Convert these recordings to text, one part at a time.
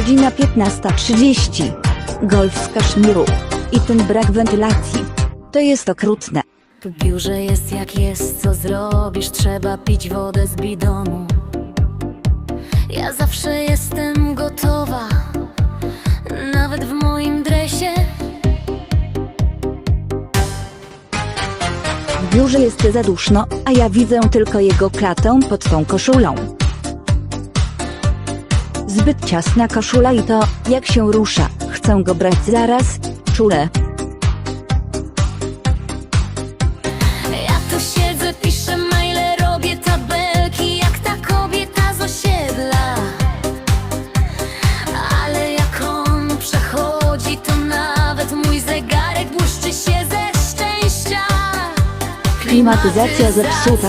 Godzina 15.30. Golf z kaszmiru. I ten brak wentylacji. To jest okrutne. W biurze jest jak jest, co zrobisz? Trzeba pić wodę z bidonu. Ja zawsze jestem gotowa, nawet w moim dresie. W biurze jest za duszno, a ja widzę tylko jego klatę pod tą koszulą. Zbyt ciasna koszula i to, jak się rusza. Chcę go brać zaraz, czule. Ja tu siedzę, piszę maile, robię tabelki, jak ta kobieta z osiedla. Ale jak on przechodzi, to nawet mój zegarek błyszczy się ze szczęścia. Klimatyzacja zepsuta.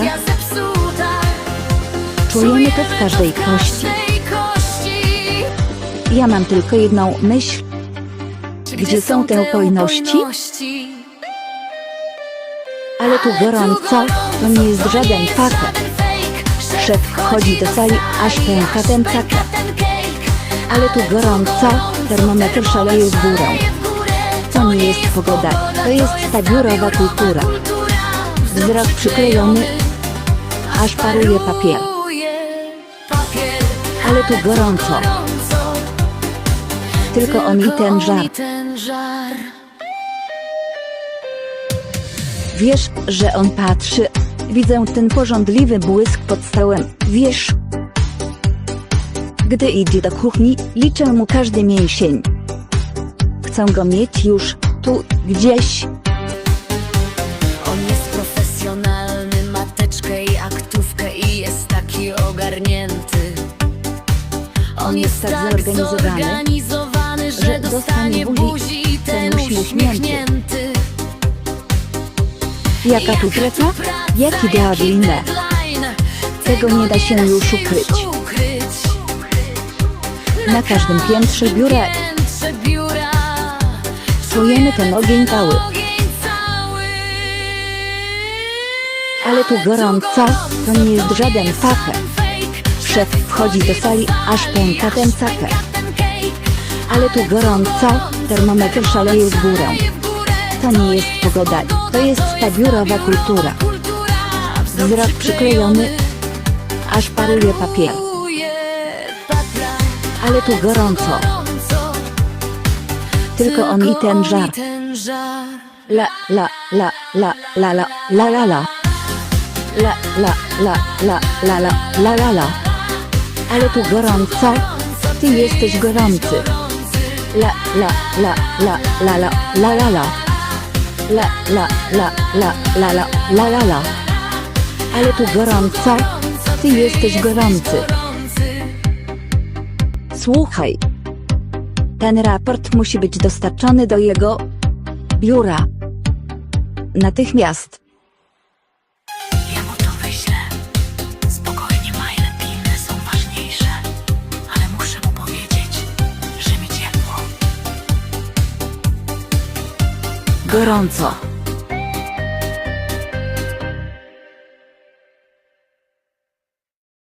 Czujemy to w każdej kości. Ja mam tylko jedną myśl. Gdzie są te pojności? Ale tu gorąco, to nie jest żaden faker. Szef wchodzi do sali, aż pęka ten. Ale tu gorąco, termometr szaleje w górę. To nie jest pogoda, to jest ta biurowa kultura. Wzrok przyklejony, aż paruje papier. Ale tu gorąco, tylko on i ten żar. Wiesz, że on patrzy. Widzę ten porządliwy błysk pod stołem. Wiesz. Gdy idzie do kuchni, liczę mu każdy mięsień. Chcę go mieć już tu, gdzieś. On jest profesjonalny, ma teczkę i aktówkę i jest taki ogarnięty. On jest tak tak zorganizowany, dostanie buzi, ten uśmiechnięty. Jaka tu praca? Jaki deadline? Tego nie da się już ukryć. Na każdym piętrze biura czujemy ten ogień cały. Ale tu gorąco, to nie jest żaden faker. Szef wchodzi do sali, aż pęka ten caker. Ale tu gorąco, termometr szaleje w górę. To nie jest pogoda, to jest ta biurowa kultura. Wzrok przyklejony, aż paruje papier. Ale tu gorąco, tylko on i ten żar. La la la la la la la la la. La la la la la la la la la. Ale tu gorąco, ty jesteś gorący. La la la la la la la la la. La la la la la la la la la. Ale tu gorąco, ty jesteś gorący. Słuchaj. Ten raport musi być dostarczony do jego biura. Natychmiast. Gorąco.